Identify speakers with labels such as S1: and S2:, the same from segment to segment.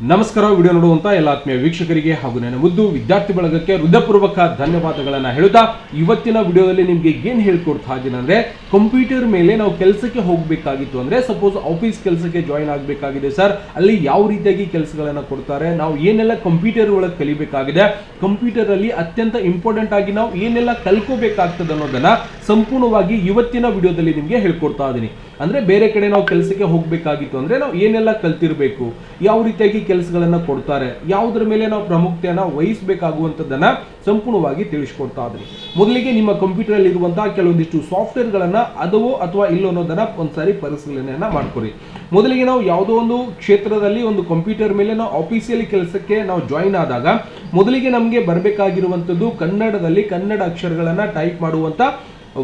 S1: ನಮಸ್ಕಾರ, ವಿಡಿಯೋ ನೋಡುವಂತ ಎಲ್ಲ ಆತ್ಮೀಯ ವೀಕ್ಷಕರಿಗೆ ಹಾಗೂ ನನ್ನ ಮುದ್ದು ವಿದ್ಯಾರ್ಥಿ ಬಳಗಕ್ಕೆ ಹೃದಯಪೂರ್ವಕ ಧನ್ಯವಾದಗಳನ್ನು ಹೇಳುತ್ತಾ ಇವತ್ತಿನ ವಿಡಿಯೋದಲ್ಲಿ ನಿಮ್ಗೆ ಏನ್ ಹೇಳ್ಕೊಡ್ತಾ ಇದ್ದೀನಿ ಅಂದ್ರೆ ಕಂಪ್ಯೂಟರ್ ಮೇಲೆ ನಾವು ಕೆಲಸಕ್ಕೆ ಹೋಗಬೇಕಾಗಿತ್ತು ಅಂದ್ರೆ ಸಪೋಸ್ ಆಫೀಸ್ ಕೆಲಸಕ್ಕೆ ಜಾಯಿನ್ ಆಗಬೇಕಾಗಿದೆ ಸರ್ ಅಲ್ಲಿ ಯಾವ ರೀತಿಯಾಗಿ ಕೆಲಸಗಳನ್ನ ಕೊಡ್ತಾರೆ, ನಾವು ಏನೆಲ್ಲ ಕಂಪ್ಯೂಟರ್ ಒಳಗೆ ಕಲಿಬೇಕಾಗಿದೆ ಕಂಪ್ಯೂಟರ್ ಅಲ್ಲಿ ಅತ್ಯಂತ ಇಂಪಾರ್ಟೆಂಟ್ ಆಗಿ ನಾವು ಏನೆಲ್ಲ ಕಲ್ಕೋಬೇಕಾಗ್ತದೆ ಅನ್ನೋದನ್ನ ಸಂಪೂರ್ಣವಾಗಿ ಇವತ್ತಿನ ವಿಡಿಯೋದಲ್ಲಿ ನಿಮ್ಗೆ ಹೇಳ್ಕೊಡ್ತಾ ಇದ್ದೀನಿ ಅಂದ್ರೆ ಬೇರೆ ಕಡೆ ನಾವು ಕೆಲಸಕ್ಕೆ ಹೋಗಬೇಕಾಗಿತ್ತು ಅಂದರೆ ನಾವು ಏನೆಲ್ಲ ಕಲ್ತಿರಬೇಕು, ಯಾವ ರೀತಿಯಾಗಿ ಕೆಲಸಗಳನ್ನು ಕೊಡ್ತಾರೆ, ಯಾವುದ್ರ ಮೇಲೆ ನಾವು ಪ್ರಾಮುಖ್ಯತೆಯನ್ನು ವಹಿಸಬೇಕಾಗುವಂಥದ್ದನ್ನು ಸಂಪೂರ್ಣವಾಗಿ ತಿಳಿಸ್ಕೊಡ್ತಾ ಇದ್ರಿ. ಮೊದಲಿಗೆ ನಿಮ್ಮ ಕಂಪ್ಯೂಟರಲ್ಲಿ ಇರುವಂತಹ ಕೆಲವೊಂದಿಷ್ಟು ಸಾಫ್ಟ್ವೇರ್ಗಳನ್ನು ಅದವೋ ಅಥವಾ ಇಲ್ಲೋ ಒಂದು ಒಂದ್ಸಾರಿ ಪರಿಶೀಲನೆಯನ್ನು ಮಾಡ್ಕೊರಿ ಮೊದಲಿಗೆ ನಾವು ಯಾವುದೋ ಒಂದು ಕ್ಷೇತ್ರದಲ್ಲಿ ಒಂದು ಕಂಪ್ಯೂಟರ್ ಮೇಲೆ ನಾವು ಆಫೀಸಿಯಲ್ಲಿ ಕೆಲಸಕ್ಕೆ ನಾವು ಜಾಯಿನ್ ಆದಾಗ, ಮೊದಲಿಗೆ ನಮಗೆ ಬರಬೇಕಾಗಿರುವಂಥದ್ದು ಕನ್ನಡದಲ್ಲಿ ಕನ್ನಡ ಅಕ್ಷರಗಳನ್ನು ಟೈಪ್ ಮಾಡುವಂತ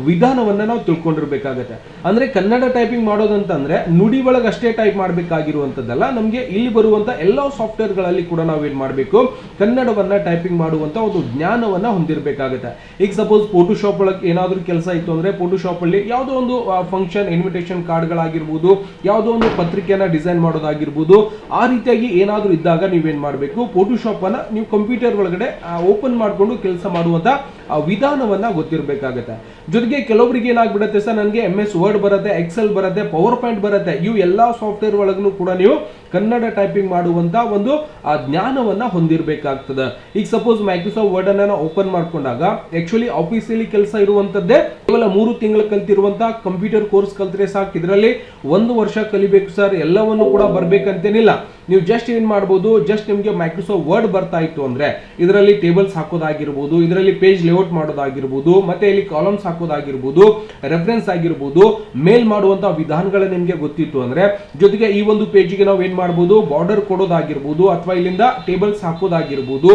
S1: ವಿಧಾನವನ್ನ ನಾವು ತಿಳ್ಕೊಂಡಿರ್ಬೇಕಾಗತ್ತೆ. ಅಂದ್ರೆ ಕನ್ನಡ ಟೈಪಿಂಗ್ ಮಾಡೋದಂತಂದರೆ ನುಡಿ ಒಳಗೆ ಅಷ್ಟೇ ಟೈಪ್ ಮಾಡಬೇಕಾಗಿರುವಂಥದ್ದಲ್ಲ, ನಮಗೆ ಇಲ್ಲಿ ಬರುವಂತ ಎಲ್ಲ ಸಾಫ್ಟ್ವೇರ್ಗಳಲ್ಲಿ ಕೂಡ ನಾವೇನು ಮಾಡಬೇಕು? ಕನ್ನಡವನ್ನ ಟೈಪಿಂಗ್ ಮಾಡುವಂತ ಒಂದು ಜ್ಞಾನವನ್ನ ಹೊಂದಿರಬೇಕಾಗತ್ತೆ. ಈಗ ಸಪೋಸ್ ಫೋಟೋಶಾಪ್ ಒಳಗೆ ಏನಾದರೂ ಕೆಲಸ ಇತ್ತು ಅಂದ್ರೆ ಫೋಟೋಶಾಪ್ ಅಲ್ಲಿ ಯಾವುದೋ ಒಂದು ಫಂಕ್ಷನ್ ಇನ್ವಿಟೇಷನ್ ಕಾರ್ಡ್ಗಳಾಗಿರ್ಬೋದು ಯಾವುದೋ ಒಂದು ಪತ್ರಿಕೆಯನ್ನು ಡಿಸೈನ್ ಮಾಡೋದಾಗಿರ್ಬೋದು, ಆ ರೀತಿಯಾಗಿ ಏನಾದರೂ ಇದ್ದಾಗ ನೀವೇನು ಮಾಡಬೇಕು? ಫೋಟೋಶಾಪ್ ಅನ್ನ ನೀವು ಕಂಪ್ಯೂಟರ್ ಒಳಗಡೆ ಓಪನ್ ಮಾಡಿಕೊಂಡು ಕೆಲಸ ಮಾಡುವಂತ ಆ ವಿಧಾನವನ್ನ ಗೊತ್ತಿರಬೇಕಾಗತ್ತೆ. ಜೊತೆಗೆ ಕೆಲವರಿಗೆ ಏನಾಗ್ಬಿಡುತ್ತೆ ಸರ್, ನನಗೆ ಎಂ ಎಸ್ ವರ್ಡ್ ಬರುತ್ತೆ ಎಕ್ಸೆಲ್ ಬರುತ್ತೆ ಪವರ್ ಪಾಯಿಂಟ್ ಬರುತ್ತೆ, ಇವು ಎಲ್ಲಾ ಸಾಫ್ಟ್ವೇರ್ ಒಳಗೂ ಕೂಡ ನೀವು ಕನ್ನಡ ಟೈಪಿಂಗ್ ಮಾಡುವಂತ ಒಂದು, ಆ ಜ್ಞಾನವನ್ನ ಹೊಂದಿರಬೇಕಾಗ್ತದೆ. ಈಗ ಸಪೋಸ್ ಮೈಕ್ರೋಸಾಫ್ಟ್ ವರ್ಡ್ ಅನ್ನ ಓಪನ್ ಮಾಡ್ಕೊಂಡಾಗ ಆಕ್ಚುಲಿ ಆಫೀಸಲ್ಲಿ ಕೆಲಸ ಇರುವಂತದ್ದೇ ಕೇವಲ ಮೂರು ತಿಂಗಳು ಕಲ್ತಿರುವಂತ ಕಂಪ್ಯೂಟರ್ ಕೋರ್ಸ್ ಕಲ್ತ್ರೆ ಸಾಕು. ಇದರಲ್ಲಿ ಒಂದು ವರ್ಷ ಕಲಿಬೇಕು ಸರ್ ಎಲ್ಲವನ್ನು ಕೂಡ ಬರ್ಬೇಕಂತೇನಿಲ್ಲ. ನೀವು ಜಸ್ಟ್ ಏನ್ ಮಾಡ್ಬೋದು ಜಸ್ಟ್ ನಿಮಗೆ ಮೈಕ್ರೋಸಾಫ್ಟ್ ವರ್ಡ್ ಬರ್ತಾ ಇತ್ತು ಅಂದ್ರೆ, ಇದರಲ್ಲಿ ಟೇಬಲ್ಸ್ ಹಾಕೋದಾಗಿರ್ಬೋದು, ಇದರಲ್ಲಿ ಪೇಜ್ ಲೇಔಟ್ ಮಾಡೋದಾಗಿರ್ಬೋದು, ಮತ್ತೆ ಇಲ್ಲಿ ಕಾಲಮ್ಸ್ ಹಾಕೋದಾಗಿರ್ಬೋದು ರೆಫರೆನ್ಸ್ ಆಗಿರ್ಬೋದು ಮೇಲ್ ಮಾಡುವಂತ ವಿಧಾನಗಳು ನಿಮಗೆ ಗೊತ್ತಿತ್ತು ಅಂದ್ರೆ, ಜೊತೆಗೆ ಈ ಒಂದು ಪೇಜ್ಗೆ ನಾವು ಏನ್ ಮಾಡ್ಬೋದು ಬಾರ್ಡರ್ ಕೊಡೋದಾಗಿರ್ಬೋದು, ಅಥವಾ ಇಲ್ಲಿಂದ ಟೇಬಲ್ಸ್ ಹಾಕೋದಾಗಿರ್ಬೋದು.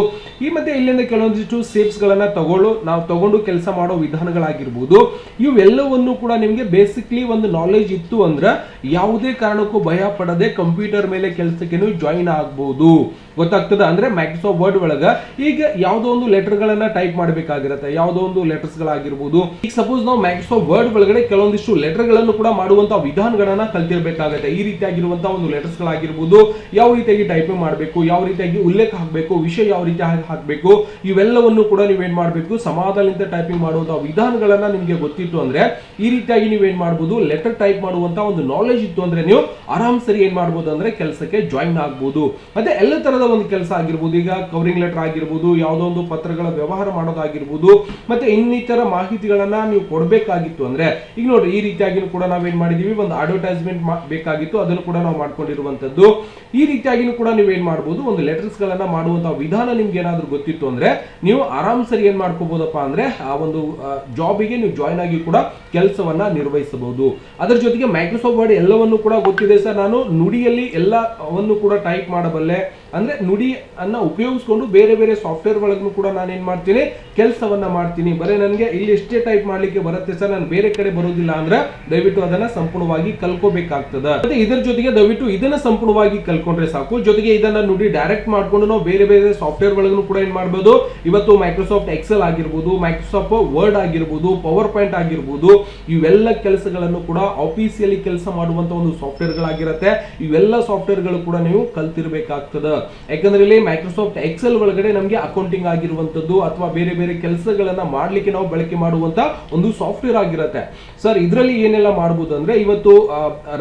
S1: ಈ ಮತ್ತೆ ಇಲ್ಲಿಂದ ಕೆಲವೊಂದಿಷ್ಟು ಸೇಪ್ಸ್ ಗಳನ್ನ ತಗೊಳ್ಳೋ, ನಾವು ತಗೊಂಡು ಕೆಲಸ ಮಾಡೋ ವಿಧಾನಗಳಾಗಿರ್ಬೋದು. ಇವೆಲ್ಲವನ್ನು ಕೂಡ ನಿಮಗೆ ಬೇಸಿಕ್ಲಿ ಒಂದು ನಾಲೆಜ್ ಇತ್ತು ಅಂದ್ರೆ ಯಾವುದೇ ಕಾರಣಕ್ಕೂ ಭಯ ಪಡದೆ ಕಂಪ್ಯೂಟರ್ ಮೇಲೆ ಕೆಲಸಕ್ಕೆ ಜಾಯಿನ್ ಆಗ್ಬೋದು. ಗೊತ್ತಾಗ್ತದೆ? ಅಂದ್ರೆ ಮೈಕ್ರೋಸಾಫ್ಟ್ ವರ್ಡ್ ಒಳಗ ಈಗ ಯಾವುದೋ ಒಂದು ಲೆಟರ್ ಗಳನ್ನ ಟೈಪ್ ಮಾಡಬೇಕಾಗಿರುತ್ತೆ, ಯಾವುದೋ ಒಂದು ಲೆಟರ್ಸ್ ಗಳಾಗಿರ್ಬೋದು. ಈಗ ಸಪೋಸ್ ನಾವು ಮೈಕ್ರೋಸಾಫ್ಟ್ ವರ್ಡ್ ಒಳಗಡೆ ಕೆಲವೊಂದಿಷ್ಟು ಲೆಟರ್ಗಳನ್ನು ಕೂಡ ಮಾಡುವಂತಹ ವಿಧಾನಗಳನ್ನ ಕಲ್ತಿರ್ಬೇಕಾಗತ್ತೆ. ಈ ರೀತಿಯಾಗಿರುವಂತಹ ಒಂದು ಲೆಟರ್ಸ್ ಗಳಾಗಿರ್ಬೋದು. ಯಾವ ರೀತಿಯಾಗಿ ಟೈಪ್ ಮಾಡಬೇಕು, ಯಾವ ರೀತಿಯಾಗಿ ಉಲ್ಲೇಖ ಹಾಕಬೇಕು, ವಿಷಯ ಯಾವ ರೀತಿ ಹಾಕಬೇಕು, ಇವೆಲ್ಲವನ್ನು ಕೂಡ ನೀವೇನ್ ಮಾಡಬೇಕು ಸಮಾಧಾನದಿಂದ ಟೈಪಿಂಗ್ ಮಾಡುವಂತಹ ವಿಧಾನಗಳನ್ನ ನಿಮಗೆ ಗೊತ್ತಿತ್ತು ಅಂದ್ರೆ, ಈ ರೀತಿಯಾಗಿ ನೀವೇನ್ ಮಾಡಬಹುದು ಲೆಟರ್ ಟೈಪ್ ಮಾಡುವಂತ ಒಂದು ನಾಲೆಜ್ ಇತ್ತು ಅಂದ್ರೆ ನೀವು ಆರಾಮ್ ಸರಿ ಏನ್ ಮಾಡಬಹುದು ಅಂದ್ರೆ ಕೆಲಸಕ್ಕೆ ಜಾಯಿನ್ ಆಗ್ಬೋದು. ಮತ್ತೆ ಎಲ್ಲ ತರದ ಒಂದು ಕೆಲಸ ಆಗಿರ್ಬೋದು, ಈಗ ಕವರಿಂಗ್ ಲೆಟರ್ ಆಗಿರ್ಬೋದು, ಯಾವುದೋ ಒಂದು ಪತ್ರಗಳ ವ್ಯವಹಾರ ಮಾಡೋದಾಗಿರ್ಬೋದು, ಮತ್ತೆ ಇನ್ನಿತರ ಮಾಹಿತಿಗಳನ್ನ ನೀವು ಕೊಡಬೇಕಾಗಿತ್ತು ಅಂದ್ರೆ, ಈಗ ನೋಡ್ರಿ, ಈ ರೀತಿಯಾಗಿ ಕೂಡ ನಾವೇನ್ ಮಾಡಿದೀವಿ, ಒಂದು ಅಡ್ವರ್ಟೈಸ್ಮೆಂಟ್ ಬೇಕಾಗಿತ್ತು, ಅದನ್ನು ಕೂಡ ನಾವು ಮಾಡ್ಕೊಂಡಿರುವಂತದ್ದು. ಈ ರೀತಿಯಾಗಿನೂ ಕೂಡ ನೀವು ಏನು ಮಾಡಬಹುದು ಒಂದು ಲೆಟರ್ಸ್ ಮಾಡುವಂಥ ವಿಧಾನ ನಿಮ್ಗೆ ಏನಾದರೂ ಗೊತ್ತಿತ್ತು ಅಂದ್ರೆ ನೀವು ಆರಾಮ್ ಸರಿ ಏನು ಮಾಡ್ಕೋಬೋದಪ್ಪ ಅಂದ್ರೆ ಆ ಒಂದು ಜಾಬಿಗೆ ನೀವು ಜಾಯ್ನ್ ಆಗಿ ಕೂಡ ಕೆಲಸವನ್ನ ನಿರ್ವಹಿಸಬಹುದು. ಅದರ ಜೊತೆಗೆ ಮೈಕ್ರೋಸಾಫ್ಟ್ ವರ್ಡ್ ಎಲ್ಲವನ್ನು ಕೂಡ ಗೊತ್ತಿದೆ ಸರ್. ನಾನು ನುಡಿಯಲ್ಲಿ ಎಲ್ಲವನ್ನು ಕೂಡ ಟೈಪ್ ಮಾಡಬಲ್ಲೆ. ಅಂದ್ರೆ ನುಡಿ ಅನ್ನ ಉಪಯೋಗಿಸ್ಕೊಂಡು ಬೇರೆ ಬೇರೆ ಸಾಫ್ಟ್ವೇರ್ ಒಳಗೂ ಕೂಡ ನಾನು ಏನು ಮಾಡ್ತೀನಿ, ಕೆಲಸವನ್ನ ಮಾಡ್ತೀನಿ. ಬರೀ ನನಗೆ ಇಲ್ಲಿ ಎಷ್ಟೇ ಟೈಪ್ ಮಾಡಲಿಕ್ಕೆ ಬರುತ್ತೆ ಸರ್, ನಾನು ಬೇರೆ ಕಡೆ ಬರೋದಿಲ್ಲ ಅಂದ್ರೆ ದಯವಿಟ್ಟು ಅದನ್ನ ಸಂಪೂರ್ಣವಾಗಿ ಕಲ್ಕೋಬೇಕಾಗ್ತದೆ. ಮತ್ತೆ ಇದರ ಜೊತೆಗೆ ದಯವಿಟ್ಟು ಇದನ್ನ ಸಂಪೂರ್ಣವಾಗಿ ಕಲ್ಕೊಂಡ್ರೆ ಸಾಕು. ಜೊತೆಗೆ ಇದನ್ನ ನುಡಿ ಡೈರೆಕ್ಟ್ ಮಾಡಿಕೊಂಡು ನಾವು ಬೇರೆ ಬೇರೆ ಸಾಫ್ಟ್ವೇರ್ ಒಳಗೂ ಕೂಡ ಏನು ಮಾಡ್ಬೋದು, ಇವತ್ತು ಮೈಕ್ರೋಸಾಫ್ಟ್ ಎಕ್ಸೆಲ್ ಆಗಿರ್ಬೋದು ಮೈಕ್ರೋಸಾಫ್ಟ್ ವರ್ಡ್ ಆಗಿರ್ಬೋದು ಪವರ್ ಪಾಯಿಂಟ್ ಆಗಿರ್ಬೋದು, ಇವೆಲ್ಲ ಕೆಲಸಗಳನ್ನು ಕೂಡ ಆಫೀಸಿಯಲ್ಲಿ ಕೆಲಸ ಮಾಡುವಂತ ಒಂದು ಸಾಫ್ಟ್ವೇರ್ ಗಳಾಗಿರುತ್ತೆ. ಇವೆಲ್ಲ ಸಾಫ್ಟ್ವೇರ್ಗಳು ಕೂಡ ನೀವು ಕಲ್ತಿರ್ಬೇಕಾಗ್ತದೆ. ಯಾಕಂದ್ರೆ ಇಲ್ಲಿ ಮೈಕ್ರೋಸಾಫ್ಟ್ ಎಕ್ಸೆಲ್ ಒಳಗಡೆ ನಮಗೆ ಅಕೌಂಟಿಂಗ್ ಆಗಿರುವಂತದ್ದು ಅಥವಾ ಬೇರೆ ಬೇರೆ ಕೆಲಸಗಳನ್ನ ಮಾಡ್ಲಿಕ್ಕೆ ನಾವು ಬಳಕೆ ಮಾಡುವಂತ ಒಂದು ಸಾಫ್ಟ್ವೇರ್ ಆಗಿರುತ್ತೆ. ಸರ್ ಇದರಲ್ಲಿ ಏನೆಲ್ಲ ಮಾಡಬಹುದು ಅಂದ್ರೆ ಇವತ್ತು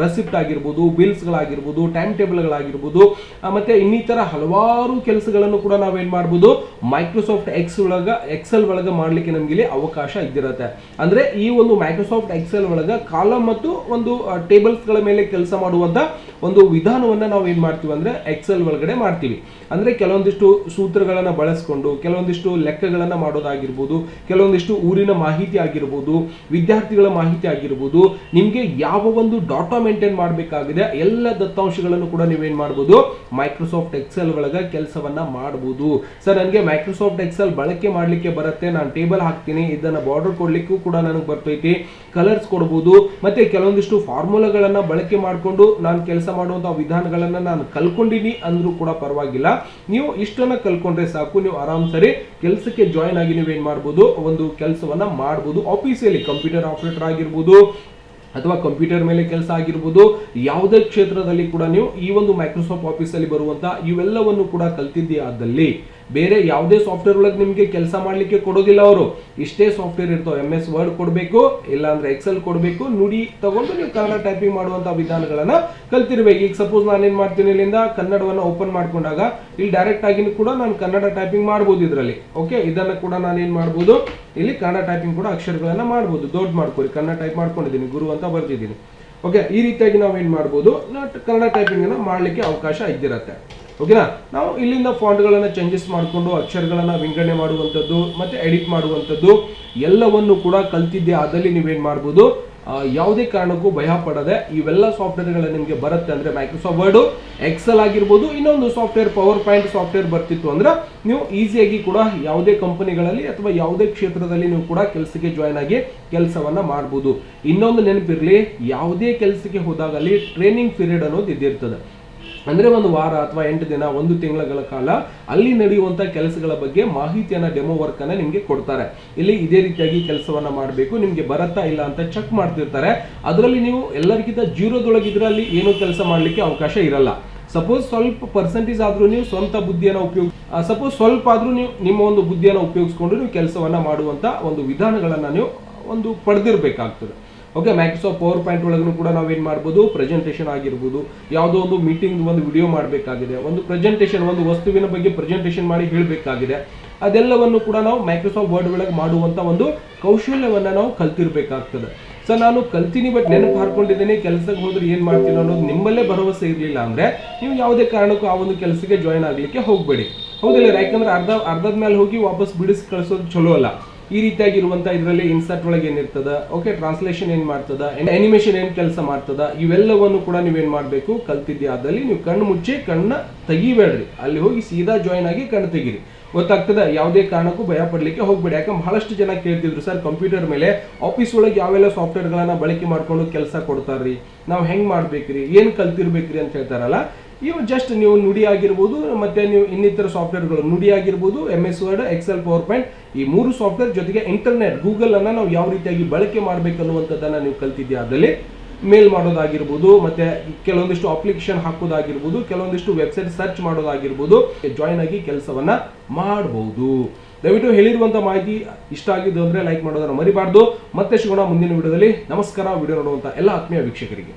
S1: ರೆಸಿಪ್ಟ್ ಆಗಿರ್ಬೋದು ಬಿಲ್ಸ್ ಗಳಾಗಿರ್ಬೋದು ಟೈಮ್ ಟೇಬಲ್ ಗಳಾಗಿರ್ಬೋದು ಮತ್ತೆ ಇನ್ನಿತರ ಹಲವಾರು ಕೆಲಸಗಳನ್ನು ಕೂಡ ನಾವೇನ್ ಮಾಡಬಹುದು ಮೈಕ್ರೋಸಾಫ್ಟ್ ಎಕ್ಸ್ ಒಳಗ ಎಕ್ಸೆಲ್ ಒಳಗ ಮಾಡ್ಲಿಕ್ಕೆ ನಮ್ಗೆ ಇಲ್ಲಿ ಅವಕಾಶ ಇದ್ದಿರುತ್ತೆ. ಅಂದ್ರೆ ಈ ಒಂದು ಮೈಕ್ರೋಸಾಫ್ಟ್ ಎಕ್ಸೆಲ್ ಒಳಗ ಕಾಲಮ್ ಮತ್ತು ಒಂದು ಟೇಬಲ್ಸ್ಗಳ ಮೇಲೆ ಕೆಲಸ ಮಾಡುವಂತ ಒಂದು ವಿಧಾನವನ್ನ ನಾವು ಏನು ಮಾಡ್ತೀವಿ ಅಂದ್ರೆ ಎಕ್ಸೆಲ್ ಒಳಗಡೆ ಮಾಡ್ತೀವಿ. ಅಂದ್ರೆ ಕೆಲವೊಂದಿಷ್ಟು ಸೂತ್ರಗಳನ್ನ ಬಳಸ್ಕೊಂಡು, ಕೆಲವೊಂದಿಷ್ಟು ಲೆಕ್ಕಗಳನ್ನ ಮಾಡೋದಾಗಿರ್ಬೋದು, ಕೆಲವೊಂದಿಷ್ಟು ಊರಿನ ಮಾಹಿತಿ ಆಗಿರ್ಬೋದು, ವಿದ್ಯಾರ್ಥಿಗಳ ಮಾಹಿತಿ ಆಗಿರ್ಬೋದು, ನಿಮಗೆ ಯಾವ ಒಂದು ಡಾಟಾ ಮೇಂಟೈನ್ ಮಾಡಬೇಕಾಗಿದೆ, ಎಲ್ಲ ದತ್ತಾಂಶಗಳನ್ನು ಕೂಡ ನೀವೇನು ಮಾಡ್ಬೋದು ಮೈಕ್ರೋಸಾಫ್ಟ್ ಎಕ್ಸೆಲ್ ಒಳಗೆ ಕೆಲಸವನ್ನ ಮಾಡ್ಬೋದು. ಸರ್, ನನಗೆ ಮೈಕ್ರೋಸಾಫ್ಟ್ ಎಕ್ಸೆಲ್ ಬಳಕೆ ಮಾಡ್ಲಿಕ್ಕೆ ಬರುತ್ತೆ, ನಾನು ಟೇಬಲ್ ಹಾಕ್ತೀನಿ, ಇದನ್ನು ಬಾರ್ಡರ್ ಕೊಡ್ಲಿಕ್ಕೂ ಕೂಡ ನನಗೆ ಬರ್ತೈತಿ ಕಲರ್ಸ್ ಕೊಡ್ಬೋದು, ಮತ್ತೆ ಕೆಲವೊಂದಿಷ್ಟು ಫಾರ್ಮುಲಾಗಳನ್ನ ಬಳಕೆ ಮಾಡಿಕೊಂಡು ನಾನು ಕೆಲಸ ಮಾಡುವಂತಹ ವಿಧಾನಗಳನ್ನು ನಾನು ಕಲ್ಕೊಂಡಿನಿ ಅಂದ್ರೂ ಕೂಡ ಪರವಾಗಿಲ್ಲ. ನೀವು ಇಷ್ಟನ್ನು ಕಲ್ಕೊಂಡ್ರೆ ಸಾಕು, ನೀವು ಆರಾಮ್ ಸರಿ ಕೆಲಸಕ್ಕೆ ಜಾಯಿನ್ ಆಗಿ ನೀವೇನು ಮಾಡ್ಬೋದು? ಒಂದು ಕೆಲಸವನ್ನ ಮಾಡ್ಬೋದು. ಆಫೀಸಿಯಲ್ಲಿ ಕಂಪ್ಯೂಟರ್ ಆಪರೇಟರ್ ಆಗಿರ್ಬೋದು ಅಥವಾ ಕಂಪ್ಯೂಟರ್ ಮೇಲೆ ಕೆಲಸ ಆಗಿರ್ಬೋದು. ಯಾವುದೇ ಕ್ಷೇತ್ರದಲ್ಲಿ ಕೂಡ ನೀವು ಈ ಒಂದು ಮೈಕ್ರೋಸಾಫ್ಟ್ ಆಫೀಸಲ್ಲಿ ಬರುವಂಥ ಇವೆಲ್ಲವನ್ನು ಕೂಡ ಕಲ್ತಿದ್ದೇ ಆದಲ್ಲಿ. ಬೇರೆ ಯಾವುದೇ ಸಾಫ್ಟ್ವೇರ್ ಒಳಗೆ ನಿಮಗೆ ಕೆಲಸ ಮಾಡಲಿಕ್ಕೆ ಕೊಡೋದಿಲ್ಲ ಅವರು. ಇಷ್ಟೇ ಸಾಫ್ಟ್ವೇರ್ ಇರ್ತಾವೆ. ಎಂ ಎಸ್ ವರ್ಡ್ ಕೊಡಬೇಕು, ಇಲ್ಲಾಂದ್ರೆ ಎಕ್ಸೆಲ್ ಕೊಡಬೇಕು. ನುಡಿ ತಗೊಂಡು ನೀವು ಕನ್ನಡ ಟೈಪಿಂಗ್ ಮಾಡುವಂಥ ವಿಧಾನಗಳನ್ನು ಕಲ್ತಿರ್ಬೇಕು. ಈಗ ಸಪೋಸ್ ನಾನೇನು ಮಾಡ್ತೀನಿ ಇಲ್ಲಿಂದ ಕನ್ನಡವನ್ನ ಓಪನ್ ಮಾಡ್ಕೊಂಡಾಗ, ಇಲ್ಲಿ ಡೈರೆಕ್ಟ್ ಆಗಿ ಕೂಡ ನಾನು ಕನ್ನಡ ಟೈಪಿಂಗ್ ಮಾಡ್ಬೋದು ಇದರಲ್ಲಿ. ಓಕೆ ಇದನ್ನ ಕೂಡ ನಾನು ಏನು ಮಾಡ್ಬೋದು? ಇಲ್ಲಿ ಕನ್ನಡ ಟೈಪಿಂಗ್ ಕೂಡ ಅಕ್ಷರಗಳನ್ನು ಮಾಡ್ಬೋದು. ದೊಡ್ಡ ಮಾಡ್ಕೊರಿ. ಕನ್ನಡ ಟೈಪ್ ಮಾಡ್ಕೊಂಡಿದ್ದೀನಿ. ಗುರು ಅಂತ ಬರ್ತಿದ್ದೀನಿ ಓಕೆ ಈ ರೀತಿಯಾಗಿ ನಾವು ಏನ್ ಮಾಡ್ಬೋದು ಕನ್ನಡ ಟೈಪಿಂಗ್ ಮಾಡಲಿಕ್ಕೆ ಮಾಡ್ಲಿಕ್ಕೆ ಅವಕಾಶ ಇದ್ದಿರತ್ತೆ. ಓಕೆನಾ? ನಾವು ಇಲ್ಲಿಂದ ಫಾಂಟ್ಗಳನ್ನ ಚೇಂಜಸ್ ಮಾಡಿಕೊಂಡು ಅಕ್ಷರಗಳನ್ನು ವಿಂಗಡಣೆ ಮಾಡುವಂಥದ್ದು ಮತ್ತೆ ಎಡಿಟ್ ಮಾಡುವಂಥದ್ದು ಎಲ್ಲವನ್ನು ಕೂಡ ಕಲ್ತಿದ್ದೆ ಆದಲ್ಲಿ ನೀವೇನು ಮಾಡ್ಬೋದು? ಯಾವುದೇ ಕಾರಣಕ್ಕೂ ಭಯ ಪಡದೆ ಇವೆಲ್ಲ ಸಾಫ್ಟ್ವೇರ್ಗಳು ನಿಮಗೆ ಬರುತ್ತೆ ಅಂದ್ರೆ ಮೈಕ್ರೋಸಾಫ್ಟ್ ವರ್ಡ್ ಎಕ್ಸೆಲ್ ಆಗಿರ್ಬೋದು, ಇನ್ನೊಂದು ಸಾಫ್ಟ್ವೇರ್ ಪವರ್ ಪಾಯಿಂಟ್ ಸಾಫ್ಟ್ವೇರ್ ಬರ್ತಿತ್ತು ಅಂದ್ರೆ ನೀವು ಈಸಿಯಾಗಿ ಕೂಡ ಯಾವುದೇ ಕಂಪನಿಗಳಲ್ಲಿ ಅಥವಾ ಯಾವುದೇ ಕ್ಷೇತ್ರದಲ್ಲಿ ನೀವು ಕೂಡ ಕೆಲಸಕ್ಕೆ ಜಾಯ್ನ್ ಆಗಿ ಕೆಲಸವನ್ನ ಮಾಡ್ಬೋದು. ಇನ್ನೊಂದು ನೆನಪಿರ್ಲಿ, ಯಾವುದೇ ಕೆಲಸಕ್ಕೆ ಹೋದಾಗಲಿ ಟ್ರೈನಿಂಗ್ ಪೀರಿಯಡ್ ಅನ್ನೋದು ಇದ್ದಿರ್ತದೆ. ಅಂದ್ರೆ ಒಂದು ವಾರ ಅಥವಾ ಎಂಟು ದಿನ, ಒಂದು ತಿಂಗಳ ಕಾಲ ಅಲ್ಲಿ ನಡೆಯುವಂತ ಕೆಲಸಗಳ ಬಗ್ಗೆ ಮಾಹಿತಿಯನ್ನು ಡೆಮೋ ವರ್ಕ್ ನಿಮಗೆ ಕೊಡ್ತಾರೆ. ಇಲ್ಲಿ ಇದೇ ರೀತಿಯಾಗಿ ಕೆಲಸವನ್ನ ಮಾಡಬೇಕು, ನಿಮಗೆ ಬರತ್ತಾ ಇಲ್ಲ ಅಂತ ಚೆಕ್ ಮಾಡ್ತಿರ್ತಾರೆ. ಅದರಲ್ಲಿ ನೀವು ಎಲ್ಲರಿಗಿಂತ ಜೀರೋದೊಳಗಿದ್ರೆ ಅಲ್ಲಿ ಏನೂ ಕೆಲಸ ಮಾಡಲಿಕ್ಕೆ ಅವಕಾಶ ಇರಲ್ಲ. ಸಪೋಸ್ ಸ್ವಲ್ಪ ಪರ್ಸೆಂಟೇಜ್ ಆದ್ರೂ ನೀವು ಸ್ವಂತ ಬುದ್ಧಿಯನ್ನು ಉಪಯೋಗ ಸಪೋಸ್ ಸ್ವಲ್ಪ ಆದ್ರೂ ನೀವು ನಿಮ್ಮ ಒಂದು ಬುದ್ಧಿಯನ್ನು ಉಪಯೋಗಿಸ್ಕೊಂಡು ನೀವು ಕೆಲಸವನ್ನ ಮಾಡುವಂತ ಒಂದು ವಿಧಾನಗಳನ್ನ ನೀವು ಒಂದು ಪಡೆದಿರ್ಬೇಕಾಗ್ತದೆ. ಓಕೆ ಮೈಕ್ರೋಸಾಫ್ಟ್ ಪವರ್ ಪಾಯಿಂಟ್ ಒಳಗೂ ಕೂಡ ನಾವೇನ್ ಮಾಡ್ಬೋದು? ಪ್ರೆಸೆಂಟೇಷನ್ ಆಗಿರ್ಬೋದು. ಯಾವುದೋ ಒಂದು ಮೀಟಿಂಗ್ ಒಂದು ವಿಡಿಯೋ ಮಾಡಬೇಕಾಗಿದೆ. ಒಂದು ಪ್ರೆಸೆಂಟೇಷನ್ ಒಂದು ವಸ್ತುವಿನ ಬಗ್ಗೆ ಪ್ರೆಸೆಂಟೇಷನ್ ಮಾಡಿ ಹೇಳಬೇಕಾಗಿದೆ. ಅದೆಲ್ಲವನ್ನು ಕೂಡ ನಾವು ಮೈಕ್ರೋಸಾಫ್ಟ್ ವರ್ಡ್ ಒಳಗೆ ಮಾಡುವಂಥ ಒಂದು ಕೌಶಲ್ಯವನ್ನ ನಾವು ಕಲ್ತಿರ್ಬೇಕಾಗ್ತದೆ. ಸೊ ನಾನು ಕಲ್ತೀನಿ ಬಟ್ ನೆನಪು ಹಾಕೊಂಡಿದ್ದೀನಿ. ಕೆಲಸಕ್ಕೆ ಹೋದ್ರೆ ಏನು ಮಾಡ್ತೀನಿ ಅನ್ನೋದು ನಿಮ್ಮಲ್ಲೇ ಭರವಸೆ ಇರಲಿಲ್ಲ ಅಂದ್ರೆ ನೀವು ಯಾವುದೇ ಕಾರಣಕ್ಕೂ ಆ ಒಂದು ಕೆಲಸಕ್ಕೆ ಜಾಯ್ನ್ ಆಗಲಿಕ್ಕೆ ಹೋಗಬೇಡಿ. ಹೌದಿಲ್ಲ ಯಾಕಂದ್ರೆ ಅರ್ಧ, ಅರ್ಧದ ಮೇಲೆ ಹೋಗಿ ವಾಪಸ್ ಬಿಡಿಸಿ ಕಳಿಸೋದು ಚಲೋ ಅಲ್ಲ. ಈ ರೀತಿಯಾಗಿರುವಂತ ಇದರಲ್ಲಿ ಇನ್ಸರ್ಟ್ ಒಳಗೆ ಏನಿರ್ತದ? ಓಕೆ ಟ್ರಾನ್ಸ್ಲೇಷನ್ ಏನ್ ಮಾಡ್ತದ? ಅನಿಮೇಷನ್ ಏನ್ ಕೆಲಸ ಮಾಡ್ತದ? ಇವೆಲ್ಲವನ್ನು ಕೂಡ ನೀವೇನ್ ಮಾಡಬೇಕು? ಕಲ್ತಿದ್ದೆ ಆದಲ್ಲಿ ನೀವು ಕಣ್ಣು ಮುಚ್ಚಿ ಕಣ್ಣ ತೆಗಿಬೇಡ್ರಿ. ಅಲ್ಲಿ ಹೋಗಿ ಸೀದಾ ಜಾಯಿನ್ ಆಗಿ ಕಣ್ಣು ತೆಗೀರಿ. ಗೊತ್ತಾಗ್ತದೆ? ಯಾವುದೇ ಕಾರಣಕ್ಕೂ ಭಯ ಪಡಲಿಕ್ಕೆ ಹೋಗ್ಬೇಡಿ. ಯಾಕಂದ್ರೆ ಬಹಳಷ್ಟು ಜನ ಕೇಳ್ತಿದ್ರು, ಸರ್ ಕಂಪ್ಯೂಟರ್ ಮೇಲೆ ಆಫೀಸ್ ಒಳಗೆ ಯಾವೆಲ್ಲ ಸಾಫ್ಟ್ವೇರ್ಗಳನ್ನ ಬಳಕೆ ಮಾಡ್ಕೊಂಡು ಕೆಲಸ ಕೊಡ್ತಾರ್ರಿ? ನಾವು ಹೆಂಗ್ ಮಾಡ್ಬೇಕ್ರಿ? ಏನು ಕಲ್ತಿರ್ಬೇಕ್ರಿ? ಅಂತ ಹೇಳ್ತಾರಲ್ಲ? ಇವು ಜಸ್ಟ್ ನೀವು ನುಡಿ ಆಗಿರ್ಬೋದು, ಮತ್ತೆ ನೀವು ಇನ್ನಿತರ ಸಾಫ್ಟ್ವೇರ್ಗಳು ನುಡಿ ಆಗಿರ್ಬೋದು M S Word Excel PowerPoint ಈ ಮೂರು ಸಾಫ್ಟ್ವೇರ್ ಜೊತೆಗೆ ಇಂಟರ್ನೆಟ್ ಗೂಗಲನ್ನು ನಾವು ಯಾವ ರೀತಿಯಾಗಿ ಬಳಕೆ ಮಾಡ್ಬೇಕು ಅನ್ನುವಂಥದ್ದನ್ನು ನೀವು ಕಲ್ತಿದ್ದೀರಾ ಅದರಲ್ಲಿ. ಮೇಲ್ ಮಾಡೋದಾಗಿರ್ಬೋದು, ಮತ್ತೆ ಕೆಲವೊಂದಿಷ್ಟು ಅಪ್ಲಿಕೇಶನ್ ಹಾಕೋದಾಗಿರ್ಬೋದು, ಕೆಲವೊಂದಿಷ್ಟು ವೆಬ್ಸೈಟ್ ಸರ್ಚ್ ಮಾಡೋದಾಗಿರ್ಬೋದು ಜಾಯ್ನ್ ಆಗಿ ಕೆಲಸವನ್ನ ಮಾಡಬಹುದು ದಯವಿಟ್ಟು ಹೇಳಿರುವಂಥ ಮಾಹಿತಿ ಇಷ್ಟ ಆಗಿದ್ದು ಅಂದರೆ ಲೈಕ್ ಮಾಡೋದನ್ನು ಮರಿಬಾರ್ದು. ಮತ್ತೆ ಸಿಗೋಣ ಮುಂದಿನ ವಿಡಿಯೋದಲ್ಲಿ. ನಮಸ್ಕಾರ. ವಿಡಿಯೋ ನೋಡುವಂಥ ಎಲ್ಲ ಆತ್ಮೀಯ ವೀಕ್ಷಕರಿಗೆ.